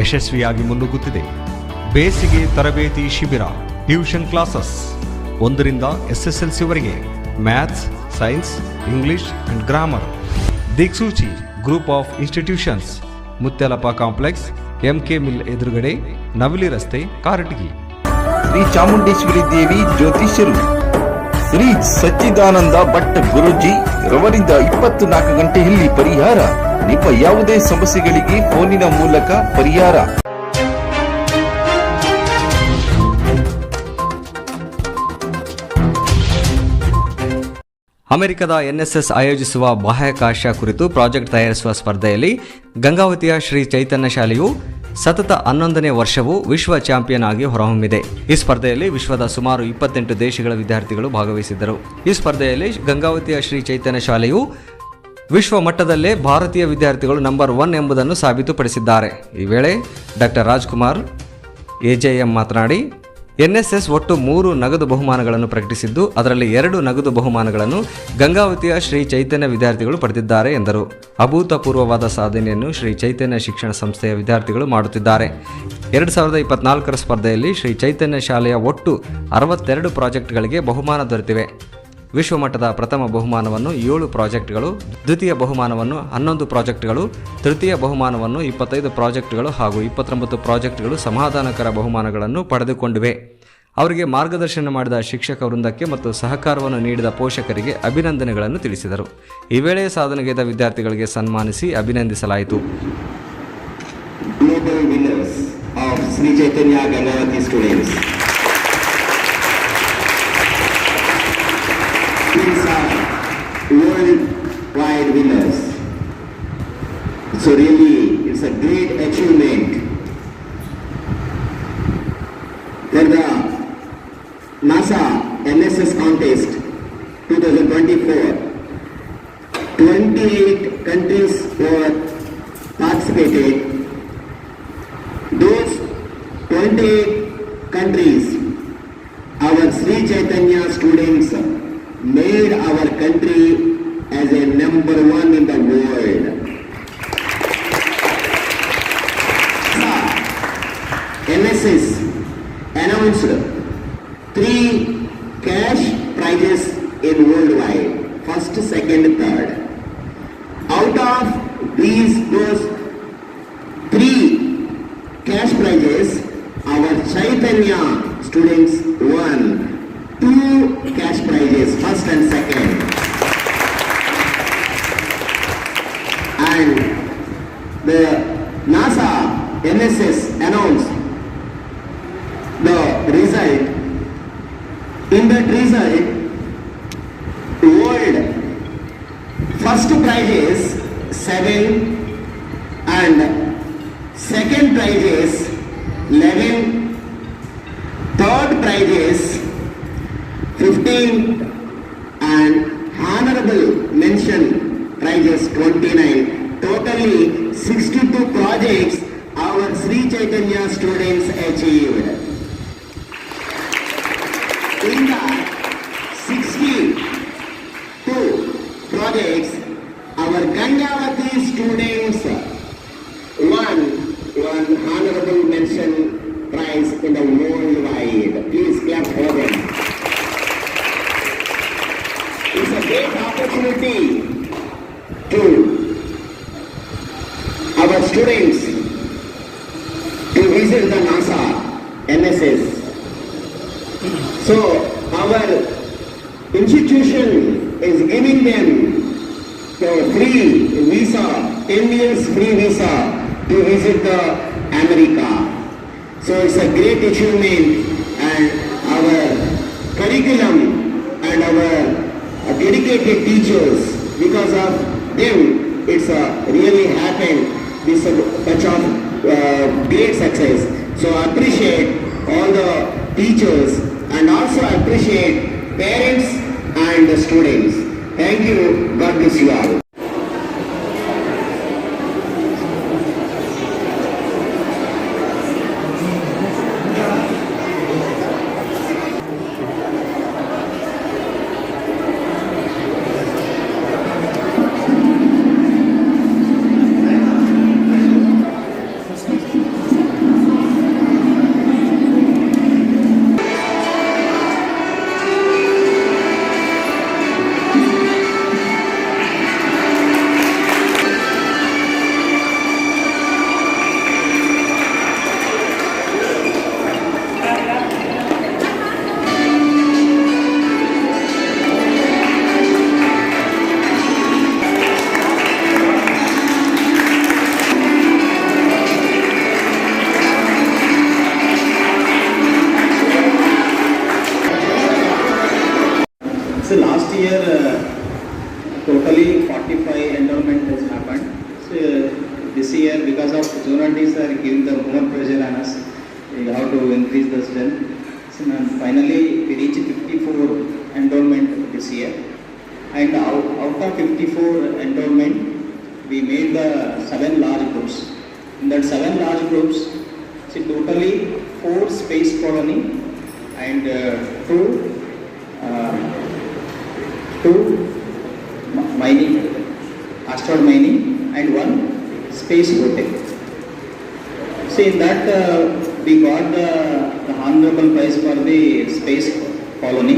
ಯಶಸ್ವಿಯಾಗಿ ಮುನ್ನುಗ್ಗುತ್ತಿದೆ ಬೇಸಿಗೆ ತರಬೇತಿ ಶಿಬಿರ ಟ್ಯೂಷನ್ ಕ್ಲಾಸಸ್ ಒಂದರಿಂದ S S maths science English and grammar Diksuchi group of institutions Mutyalappa complex M K mill ಎದುರುಗಡೆ ನವಿಲಿ ರಸ್ತೆ ಕಾರಟಗಿ ಶ್ರೀ ಚಾಮುಂಡೇಶ್ವರಿ ದೇವಿ ಜ್ಯೋತಿಷ್ಯರು ಶ್ರೀ ಸಚ್ಚಿದಾನಂದ ಭಟ್ ಗುರುಜಿ ರವರಿಂದ ಇಪ್ಪತ್ತು ನಾಲ್ಕು ಗಂಟೆಯಲ್ಲಿ ಪರಿಹಾರ ನಿಮ್ಮ ಯಾವುದೇ ಸಮಸ್ಯೆಗಳಿಗೆ ಫೋನಿನ ಮೂಲಕ ಪರಿಹಾರ ಅಮೆರಿಕದ ಎನ್ಎಸ್ಎಸ್ ಆಯೋಜಿಸುವ ಬಾಹ್ಯಾಕಾಶ ಕುರಿತು ಪ್ರಾಜೆಕ್ಟ್ ತಯಾರಿಸುವ ಸ್ಪರ್ಧೆಯಲ್ಲಿ ಗಂಗಾವತಿಯ ಶ್ರೀ ಚೈತನ್ಯ ಶಾಲೆಯು ಸತತ ಹನ್ನೊಂದನೇ ವರ್ಷವೂ ವಿಶ್ವ ಚಾಂಪಿಯನ್ ಆಗಿ ಹೊರಹೊಮ್ಮಿದೆ ಈ ಸ್ಪರ್ಧೆಯಲ್ಲಿ ವಿಶ್ವದ ಸುಮಾರು ಇಪ್ಪತ್ತೆಂಟು ದೇಶಗಳ ವಿದ್ಯಾರ್ಥಿಗಳು ಭಾಗವಹಿಸಿದ್ದರು ಈ ಸ್ಪರ್ಧೆಯಲ್ಲಿ ಗಂಗಾವತಿಯ ಶ್ರೀ ಚೈತನ್ಯ ಶಾಲೆಯು ವಿಶ್ವ ಮಟ್ಟದಲ್ಲೇ ಭಾರತೀಯ ವಿದ್ಯಾರ್ಥಿಗಳು ನಂಬರ್ ಒನ್ ಎಂಬುದನ್ನು ಸಾಬೀತುಪಡಿಸಿದ್ದಾರೆ ಈ ವೇಳೆ ಡಾಕ್ಟರ್ ರಾಜ್ಕುಮಾರ್ ಎಜೆಎಂ ಮಾತನಾಡಿ ಎನ್ಎಸ್ಎಸ್ ಒಟ್ಟು ಮೂರು ನಗದು ಬಹುಮಾನಗಳನ್ನು ಪ್ರಕಟಿಸಿದ್ದು ಅದರಲ್ಲಿ ಎರಡು ನಗದು ಬಹುಮಾನಗಳನ್ನು ಗಂಗಾವತಿಯ ಶ್ರೀ ಚೈತನ್ಯ ವಿದ್ಯಾರ್ಥಿಗಳು ಪಡೆದಿದ್ದಾರೆ ಎಂದರು ಅಭೂತಪೂರ್ವವಾದ ಸಾಧನೆಯನ್ನು ಶ್ರೀ ಚೈತನ್ಯ ಶಿಕ್ಷಣ ಸಂಸ್ಥೆಯ ವಿದ್ಯಾರ್ಥಿಗಳು ಮಾಡುತ್ತಿದ್ದಾರೆ ಎರಡು ಸಾವಿರದ ಇಪ್ಪತ್ನಾಲ್ಕರ ಸ್ಪರ್ಧೆಯಲ್ಲಿ ಶ್ರೀ ಚೈತನ್ಯ ಶಾಲೆಯ ಒಟ್ಟು ಅರವತ್ತೆರಡು ಪ್ರಾಜೆಕ್ಟ್ಗಳಿಗೆ ಬಹುಮಾನ ದೊರೆತಿವೆ ವಿಶ್ವಮಟ್ಟದ ಪ್ರಥಮ ಬಹುಮಾನವನ್ನು ಏಳು ಪ್ರಾಜೆಕ್ಟ್ಗಳು ದ್ವಿತೀಯ ಬಹುಮಾನವನ್ನು ಹನ್ನೊಂದು ಪ್ರಾಜೆಕ್ಟ್ಗಳು ತೃತೀಯ ಬಹುಮಾನವನ್ನು ಇಪ್ಪತ್ತೈದು ಪ್ರಾಜೆಕ್ಟ್ಗಳು ಹಾಗೂ ಇಪ್ಪತ್ತೊಂಬತ್ತು ಪ್ರಾಜೆಕ್ಟ್ಗಳು ಸಮಾಧಾನಕರ ಬಹುಮಾನಗಳನ್ನು ಪಡೆದುಕೊಂಡಿವೆ ಅವರಿಗೆ ಮಾರ್ಗದರ್ಶನ ಮಾಡಿದ ಶಿಕ್ಷಕ ವೃಂದಕ್ಕೆ ಮತ್ತು ಸಹಕಾರವನ್ನು ನೀಡಿದ ಪೋಷಕರಿಗೆ ಅಭಿನಂದನೆಗಳನ್ನು ತಿಳಿಸಿದರು ಈ ವೇಳೆ ಸಾಧನೆಗೆದ ವಿದ್ಯಾರ್ಥಿಗಳಿಗೆ ಸನ್ಮಾನಿಸಿ ಅಭಿನಂದಿಸಲಾಯಿತು these are worldwide winners. So really, it's a great achievement. Then the NASA MSS contest 2024, 28 countries were participated. Those 28 countries, our Sri Chaitanya students made our country as a number one in the world. NSS announced three cash prizes in worldwide, first, second, third. Out of these those three cash prizes, our Chaitanya students won two cash prizes second. And the NASA NSS announced the result. In that result, world first prize is 7 and second prize is 11 third prize is 15 and honorable mention prizes 29. Totally 62 projects our Sri Chaitanya students achieved. So our institution is giving them a free visa, 10 years free visa to visit the America. So it's a great achievement and our curriculum and our dedicated teachers because of them it's a really happened this batch of uh, great success. So I appreciate all the teachers and also appreciate parents and the students. Thank you. God bless you all. So finally we reached 54 endowment this year and out, out of 54 endowment we made the 7 large groups. In that 7 large groups, see totally 4 space colony and uh, 2 uh, 2 mining, asteroid mining and 1 space hotel. See in that uh, we got the the honorable prize for the space colony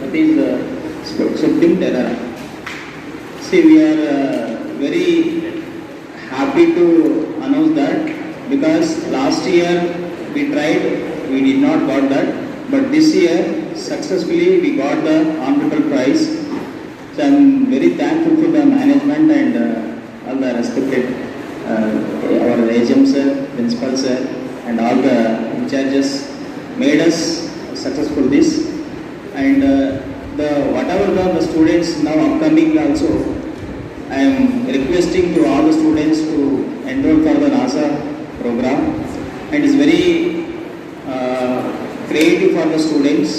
that is uh, Supreme Terror. See, we are uh, very happy to announce that because last year we tried, we did not got that, but this year successfully we got the Honorable Prize. So I am very thankful to the management and uh, all the respected uh, our AGM sir, principal sir, and all the in charges made us successful this and uh, the whatever the, students now upcoming also I am requesting to all the students to enroll for the NASA program and it's very uh, creative for the students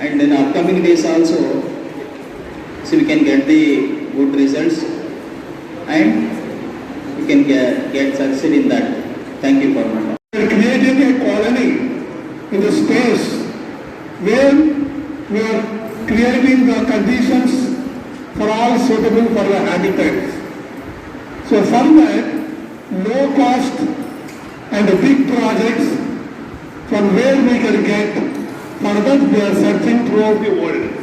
and in upcoming days also so we can get the good results and we can get, get success in that. Thank you for that. Creating a colony in the space where we are creating the conditions for all suitable for the habitats. So from that, low cost and big projects from where we can get, for that we are searching throughout the world.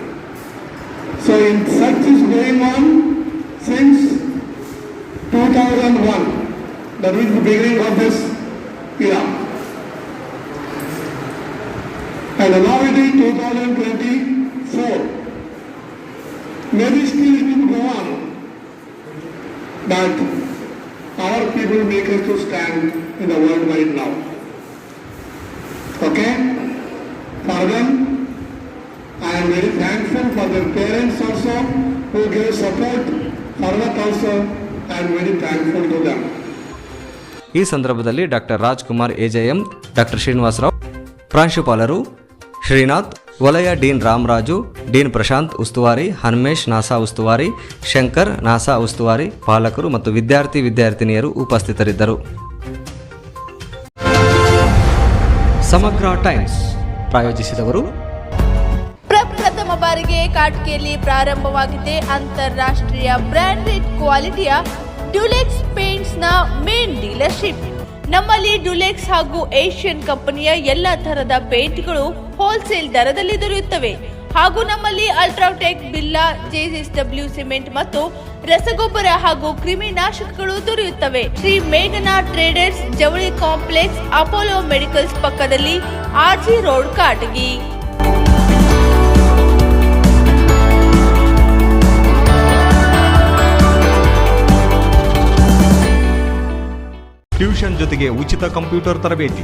So in search is going on since 2001, the beginning of this era. And now it is 2024. Maybe still it will go on. But our people make us to stand in the world right now. Okay? For them, I am very thankful for their parents also who gave support. For that also, I am very thankful to them. ಈ ಸಂದರ್ಭದಲ್ಲಿ doctor Rajkumar AJM doctor Srinivasarao ಪ್ರಾಂಶುಪಾಲರು ಶ್ರೀನಾಥ್ ವಲಯ dean Ramaraju dean Prashant ಉಸ್ತುವಾರಿ Hanmesh NASA ಉಸ್ತುವಾರಿ Shankar NASA ಉಸ್ತುವಾರಿ ಪಾಲಕರು ಮತ್ತು ವಿದ್ಯಾರ್ಥಿ ವಿದ್ಯಾರ್ಥಿನಿಯರು ಉಪಸ್ಥಿತರಿದ್ದರು ಸಮಗ್ರ ಟೈಮ್ಸ್ ಪ್ರಾಯೋಜಿಸಿದವರು ಪ್ರಪ್ರಥಮ ಬಾರಿಗೆ ಕಾಟ್ಕೆಯಲ್ಲಿ ಪ್ರಾರಂಭವಾಗಿದೆ ಅಂತಾರಾಷ್ಟ್ರೀಯ ಬ್ರ್ಯಾಂಡೆಡ್ ಕ್ವಾಲಿಟಿಯ ಡ್ಯುಲೆಕ್ಸ್ ನ ಮೇನ್ ಡೀಲರ್ಶಿಪ್ ನಮ್ಮಲ್ಲಿ ಡ್ಯುಲೆಕ್ಸ್ ಹಾಗೂ ಏಷ್ಯನ್ ಕಂಪನಿಯ ಎಲ್ಲ ತರಹದ ಪೇಂಟ್ಗಳು ಹೋಲ್ಸೇಲ್ ದರದಲ್ಲಿ ದೊರೆಯುತ್ತವೆ ಹಾಗೂ ನಮ್ಮಲ್ಲಿ ಅಲ್ಟ್ರಾಟೆಕ್ ಬಿಲ್ಲಾ ಡಬ್ಲ್ಯೂ ಸಿಮೆಂಟ್ ಮತ್ತು ರಸಗೊಬ್ಬರ ಹಾಗೂ ಕ್ರಿಮಿನಾಶಕಗಳು ದೊರೆಯುತ್ತವೆ ಶ್ರೀ ಮೇಘನಾ ಟ್ರೇಡರ್ಸ್ ಜವಳಿ ಕಾಂಪ್ಲೆಕ್ಸ್ ಅಪೋಲೋ ಮೆಡಿಕಲ್ಸ್ ಪಕ್ಕದಲ್ಲಿ ಆರ್ಜಿ ರೋಡ್ ಕಾಟಗಿ ಟ್ಯೂಷನ್ ಜೊತೆಗೆ ಉಚಿತ ಕಂಪ್ಯೂಟರ್ ತರಬೇತಿ